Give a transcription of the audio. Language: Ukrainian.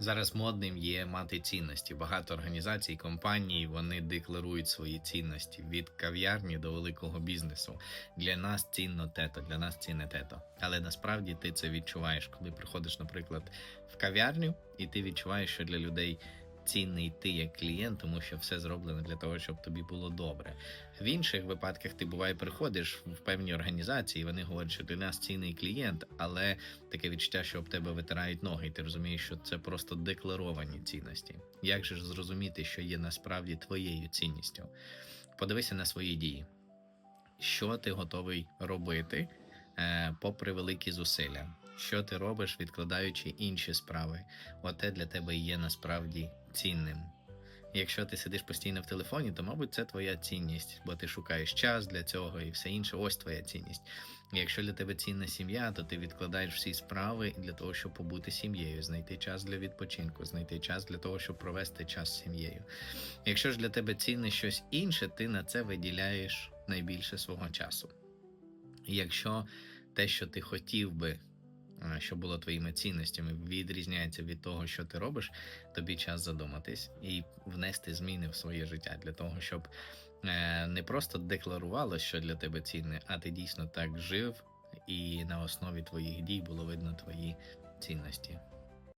Зараз модним є мати цінності. Багато організацій, компаній вони декларують свої цінності від кав'ярні до великого бізнесу. Для нас цінно тето, для нас цінне тето. Але насправді ти це відчуваєш, коли приходиш, наприклад, в кав'ярню, і ти відчуваєш, що для людей цінний ти як клієнт, тому що все зроблено для того, щоб тобі було добре. В інших випадках ти буває приходиш в певні організації, і вони говорять, що для нас цінний клієнт, але таке відчуття, що об тебе витирають ноги, і ти розумієш, що це просто декларовані цінності. Як же ж зрозуміти, що є насправді твоєю цінністю? Подивися на свої дії, що ти готовий робити, е, попри великі зусилля. Що ти робиш, відкладаючи інші справи? Оте для тебе є насправді цінним. Якщо ти сидиш постійно в телефоні, то, мабуть, це твоя цінність, бо ти шукаєш час для цього і все інше. Ось твоя цінність. Якщо для тебе цінна сім'я, то ти відкладаєш всі справи для того, щоб побути сім'єю, знайти час для відпочинку, знайти час для того, щоб провести час з сім'єю. Якщо ж для тебе цінне щось інше, ти на це виділяєш найбільше свого часу. Якщо те, що ти хотів би, що було твоїми цінностями, відрізняється від того, що ти робиш, тобі час задуматись і внести зміни в своє життя для того, щоб е, не просто декларувало, що для тебе цінне, а ти дійсно так жив, і на основі твоїх дій було видно твої цінності.